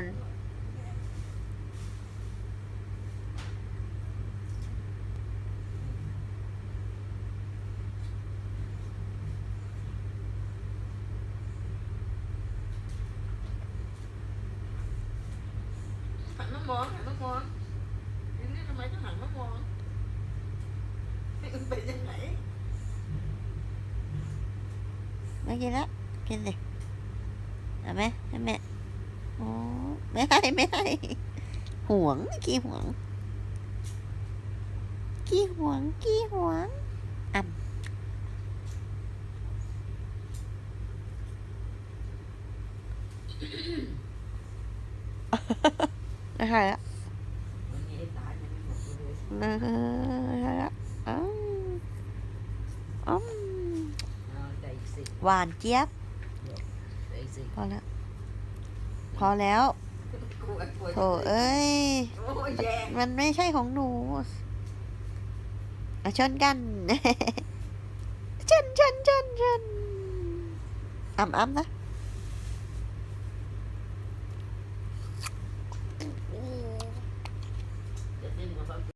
นหันมามองหันมามองนี่นี่ทำไมต้องหัน มามองนี่มันเป็นยังไงไม่กินละกินสิเอาไหมให้แม่โอ้ไม่ให้ไม่ให้ห่วงกี่ห่วงกี่ห่วงกี่ห่วงอ่ำไม่ให้ละมันมีไอ้ตายมันไม่หมดเลยไม่ให้ละอืมอืมเอาใจอีกสิหวานเจี๊ยบใจอีกสิพอแล้วพอแล้วกลัวกลัว โถเอ้ยโอ้ยแย่งมันไม่ใช่ของหนูมาชนกันชนชนชนชนอ่ำอ่ำนะ